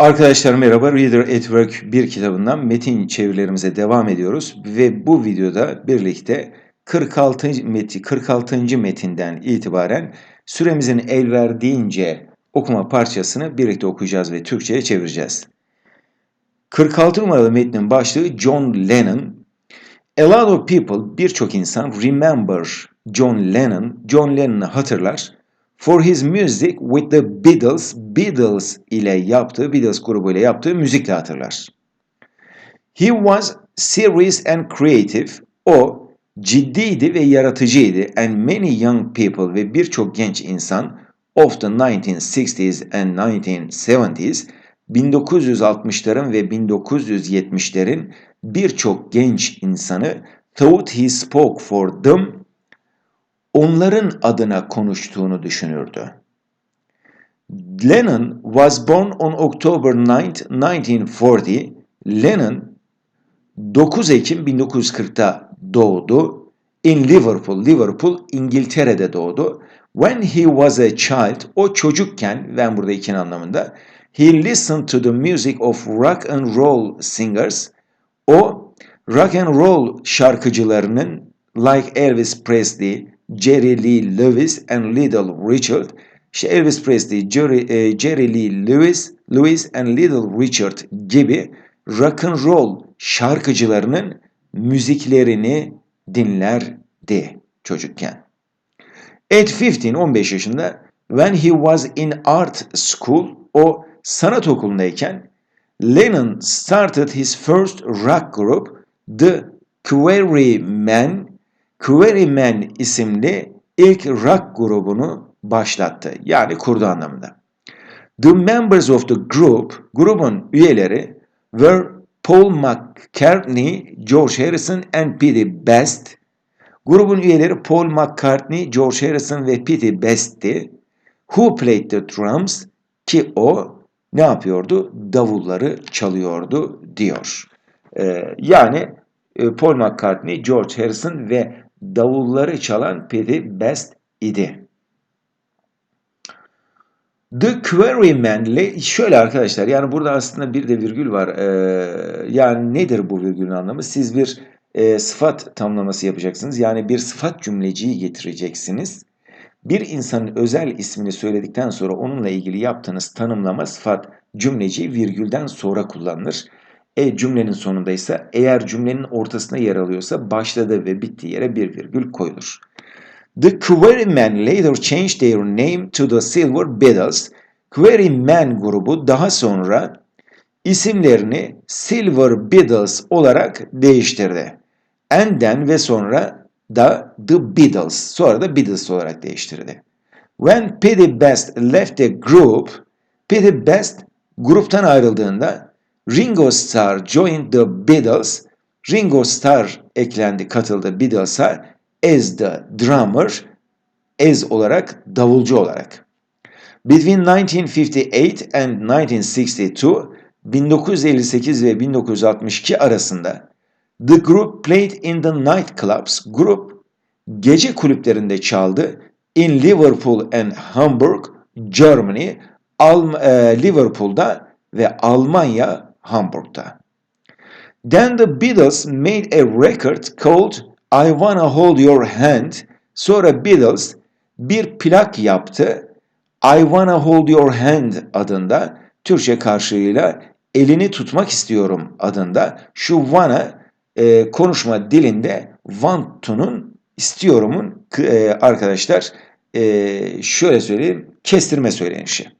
Arkadaşlar merhaba. Reader at Work 1 kitabından metin çevirilerimize devam ediyoruz ve bu videoda birlikte 46. metin 46. metinden itibaren süremizin el verdiğince okuma parçasını birlikte okuyacağız ve Türkçe'ye çevireceğiz. 46 numaralı metnin başlığı John Lennon. A lot of people, birçok insan remember John Lennon, John Lennon'ı hatırlar. For his music with the Beatles, Beatles ile yaptığı, Beatles grubu ile yaptığı müzikle hatırlar. He was serious and creative. O ciddiydi ve yaratıcıydı. And many young people ve birçok genç insan of the 1960s and 1970s 1960'ların ve 1970'lerin birçok genç insanı thought he spoke for them onların adına konuştuğunu düşünürdü. Lennon was born on October 9, 1940. Lennon 9 Ekim 1940'ta doğdu. In Liverpool, Liverpool İngiltere'de doğdu. When he was a child, o çocukken, ben burada ikin anlamında, he listened to the music of rock and roll singers. O rock and roll şarkıcılarının like Elvis Presley, Jerry Lee Lewis and Little Richard, işte Elvis Presley, Jerry, e, Jerry Lee Lewis, Lewis and Little Richard gibi rock and roll şarkıcılarının müziklerini dinlerdi çocukken. At 15, 15 yaşında when he was in art school, o sanat okulundayken Lennon started his first rock group, The Quarrymen, Quarrymen isimli ilk rock grubunu başlattı. Yani kurdu anlamında. The members of the group, grubun üyeleri were Paul McCartney, George Harrison and Pete Best. Grubun üyeleri Paul McCartney, George Harrison ve Pete Best'ti. Who played the drums? Ki o ne yapıyordu? Davulları çalıyordu diyor. Ee, yani e, Paul McCartney, George Harrison ve davulları çalan Pete Best idi. The Quarrymen ile şöyle arkadaşlar yani burada aslında bir de virgül var. Ee, yani nedir bu virgülün anlamı? Siz bir e, sıfat tamlaması yapacaksınız. Yani bir sıfat cümleciyi getireceksiniz. Bir insanın özel ismini söyledikten sonra onunla ilgili yaptığınız tanımlama sıfat cümleci virgülden sonra kullanılır. E cümlenin sonundaysa eğer cümlenin ortasına yer alıyorsa başladığı ve bittiği yere bir virgül koyulur. The Quarrymen later changed their name to the Silver Beatles. Quarrymen grubu daha sonra isimlerini Silver Beatles olarak değiştirdi. And then ve sonra da The Beatles, sonra da Beatles olarak değiştirdi. When Pete Best left the group, Pete Best gruptan ayrıldığında Ringo Starr joined the Beatles, Ringo Starr eklendi, katıldı Beatles'a as the drummer, as olarak, davulcu olarak. Between 1958 and 1962, 1958 ve 1962 arasında The group played in the nightclubs. Grup gece kulüplerinde çaldı. In Liverpool and Hamburg, Germany, Al e, Liverpool'da ve Almanya, Hamburg'da. Then the Beatles made a record called I Wanna Hold Your Hand. Sonra Beatles bir plak yaptı. I Wanna Hold Your Hand adında Türkçe karşılığıyla elini tutmak istiyorum adında şu wanna e, konuşma dilinde want to'nun istiyorumun e, arkadaşlar e, şöyle söyleyeyim kestirme söylenişi.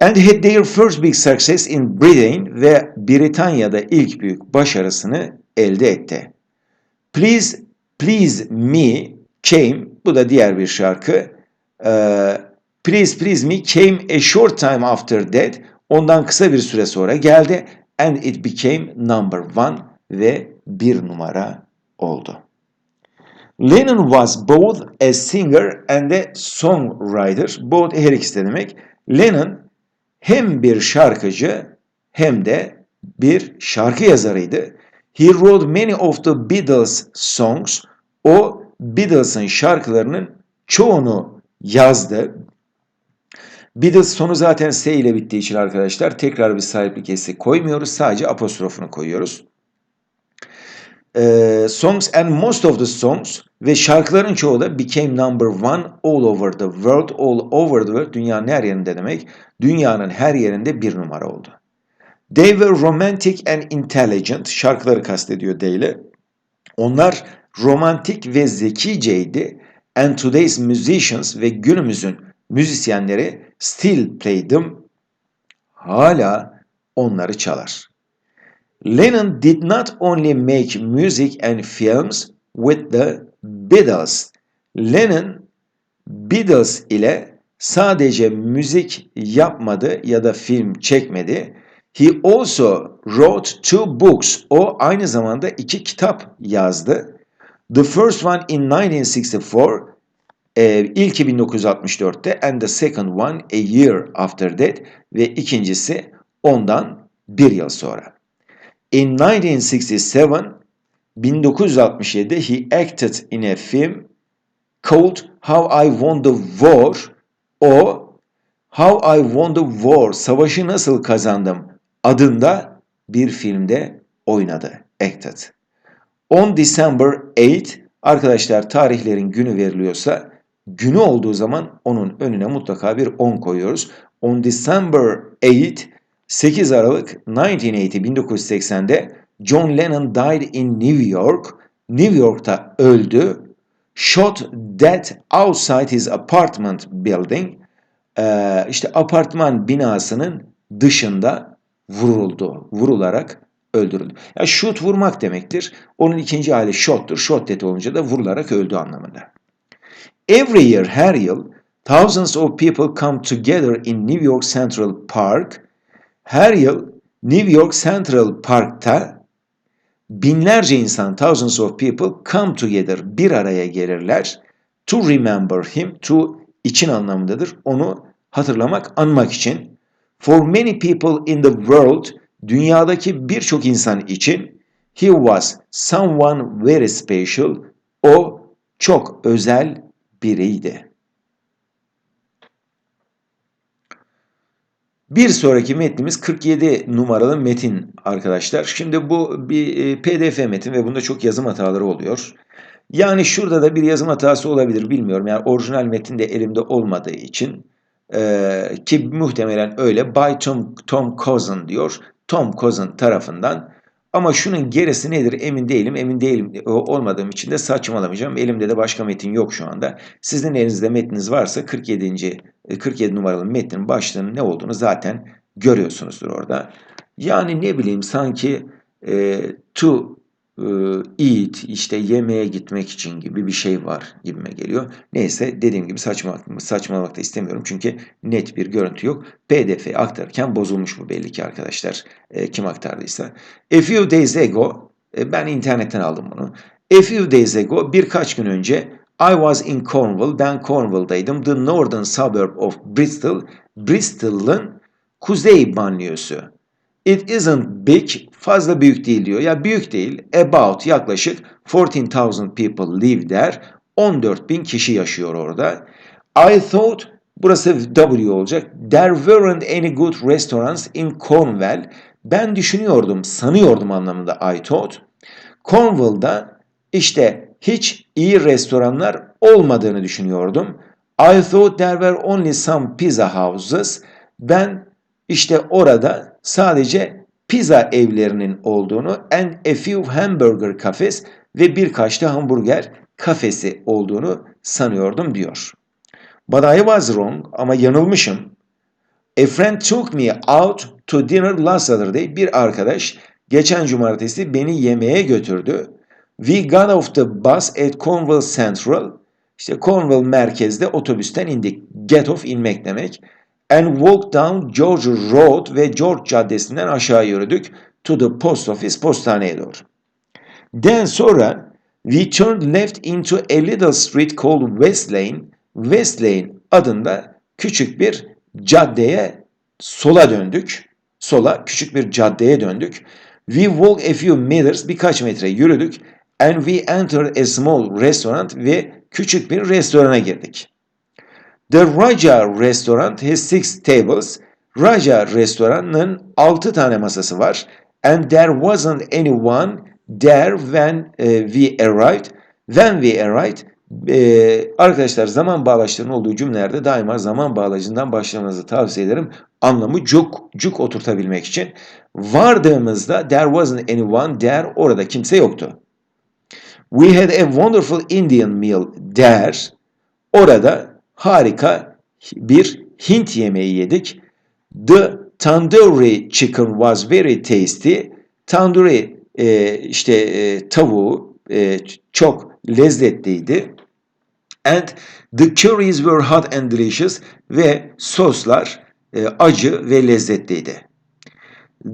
And had their first big success in Britain ve Britanya'da ilk büyük başarısını elde etti. Please, Please Me came, bu da diğer bir şarkı. Ee, Please Please Me came a short time after that. Ondan kısa bir süre sonra geldi. And it became number one ve bir numara oldu. Lennon was both a singer and a songwriter. Both her ikisi de demek. Lennon hem bir şarkıcı hem de bir şarkı yazarıydı. He wrote many of the Beatles songs. O Beatles'ın şarkılarının çoğunu yazdı. Beatles sonu zaten S ile bittiği için arkadaşlar tekrar bir sahiplik esi koymuyoruz. Sadece apostrofunu koyuyoruz. Ee, songs and most of the songs ve şarkıların çoğu da became number one all over the world. All over the world dünyanın her yerinde demek. Dünyanın her yerinde bir numara oldu. They were romantic and intelligent. Şarkıları kastediyor They ile. Onlar romantik ve zekiceydi. And today's musicians ve günümüzün müzisyenleri still play them. Hala onları çalar. Lennon did not only make music and films with the Beatles. Lennon Beatles ile sadece müzik yapmadı ya da film çekmedi. He also wrote two books. O aynı zamanda iki kitap yazdı. The first one in 1964, e, ilki 1964'te and the second one a year after that ve ikincisi ondan bir yıl sonra. In 1967, 1967 he acted in a film called How I Won the War. O How I Won the War, Savaşı Nasıl Kazandım adında bir filmde oynadı. Acted. On December 8, arkadaşlar tarihlerin günü veriliyorsa günü olduğu zaman onun önüne mutlaka bir 10 koyuyoruz. On December 8, 8 Aralık 1980 1980'de John Lennon died in New York. New York'ta öldü. Shot dead outside his apartment building. Ee, işte apartman binasının dışında vuruldu. Vurularak öldürüldü. Ya shoot vurmak demektir. Onun ikinci hali shot'tur. Shot dead olunca da vurularak öldü anlamında. Every year, her yıl thousands of people come together in New York Central Park. Her yıl New York Central Park'ta binlerce insan, thousands of people come together, bir araya gelirler. To remember him, to için anlamındadır. Onu hatırlamak, anmak için. For many people in the world, dünyadaki birçok insan için he was someone very special. O çok özel biriydi. Bir sonraki metnimiz 47 numaralı metin arkadaşlar. Şimdi bu bir e, pdf metin ve bunda çok yazım hataları oluyor. Yani şurada da bir yazım hatası olabilir bilmiyorum. Yani orijinal metin de elimde olmadığı için e, ki muhtemelen öyle by Tom, Tom Cousin diyor. Tom Cousin tarafından ama şunun gerisi nedir emin değilim. Emin değilim olmadığım için de saçmalamayacağım. Elimde de başka metin yok şu anda. Sizin elinizde metniniz varsa 47. 47 numaralı metnin başlığının ne olduğunu zaten görüyorsunuzdur orada. Yani ne bileyim sanki e, to e, eat işte yemeğe gitmek için gibi bir şey var gibime geliyor. Neyse dediğim gibi saçmalamak, saçmalamak da istemiyorum çünkü net bir görüntü yok. PDF aktarırken bozulmuş bu belli ki arkadaşlar e, kim aktardıysa. A few days ago e, ben internetten aldım bunu. A few days ago birkaç gün önce I was in Cornwall. Ben Cornwall'daydım. The northern suburb of Bristol. Bristol'ın kuzey banliyosu. It isn't big, fazla büyük değil diyor. Ya büyük değil, about yaklaşık 14,000 people live there. 14 bin kişi yaşıyor orada. I thought, burası W olacak. There weren't any good restaurants in Cornwall. Ben düşünüyordum, sanıyordum anlamında I thought. Cornwall'da işte hiç iyi restoranlar olmadığını düşünüyordum. I thought there were only some pizza houses. Ben işte orada sadece pizza evlerinin olduğunu and a few hamburger cafes ve birkaç da hamburger kafesi olduğunu sanıyordum diyor. But I was wrong ama yanılmışım. A friend took me out to dinner last Saturday. Bir arkadaş geçen cumartesi beni yemeğe götürdü. We got off the bus at Cornwall Central. İşte Cornwall merkezde otobüsten indik. Get off inmek demek and walked down George Road ve George Caddesi'nden aşağı yürüdük to the post office postaneye doğru. Then sonra we turned left into a little street called West Lane. West Lane adında küçük bir caddeye sola döndük. Sola küçük bir caddeye döndük. We walked a few meters birkaç metre yürüdük and we entered a small restaurant ve küçük bir restorana girdik. The Raja restaurant has six tables. Raja restoranının 6 tane masası var. And there wasn't anyone there when eh, we arrived. When we arrived. eh, arkadaşlar zaman bağlaçlarının olduğu cümlelerde daima zaman bağlacından başlamanızı tavsiye ederim. Anlamı cuk, cuk oturtabilmek için. Vardığımızda there wasn't anyone there. Orada kimse yoktu. We had a wonderful Indian meal there. Orada harika bir Hint yemeği yedik. The tandoori chicken was very tasty. Tandoori e, işte e, tavuğu e, çok lezzetliydi. And the curries were hot and delicious ve soslar e, acı ve lezzetliydi.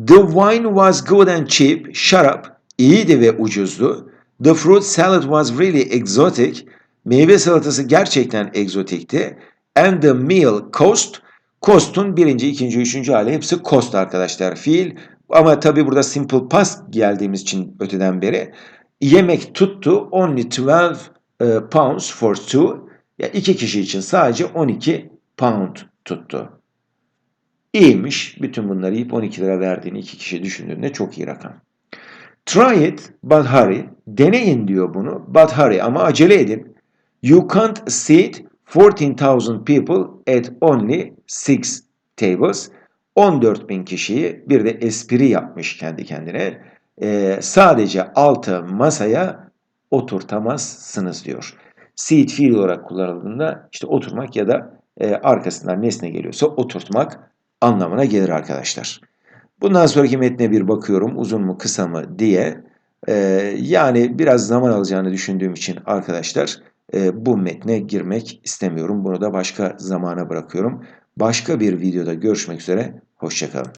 The wine was good and cheap. Şarap iyiydi ve ucuzdu. The fruit salad was really exotic. Meyve salatası gerçekten egzotikti. And the meal cost. Cost'un birinci, ikinci, üçüncü hali hepsi cost arkadaşlar. Fiil ama tabi burada simple past geldiğimiz için öteden beri. Yemek tuttu. Only 12 e, pounds for two. Ya iki kişi için sadece 12 pound tuttu. İyiymiş. Bütün bunları yiyip 12 lira verdiğini iki kişi düşündüğünde çok iyi rakam. Try it but hurry. Deneyin diyor bunu. But hurry ama acele edin. You can't seat 14,000 people at only 6 tables. 14 bin kişiyi bir de espri yapmış kendi kendine. Ee, sadece 6 masaya oturtamazsınız diyor. Seat fiil olarak kullanıldığında işte oturmak ya da e, arkasından nesne geliyorsa oturtmak anlamına gelir arkadaşlar. Bundan sonraki metne bir bakıyorum uzun mu kısa mı diye. Ee, yani biraz zaman alacağını düşündüğüm için arkadaşlar e, bu metne girmek istemiyorum. Bunu da başka zamana bırakıyorum. Başka bir videoda görüşmek üzere. Hoşçakalın.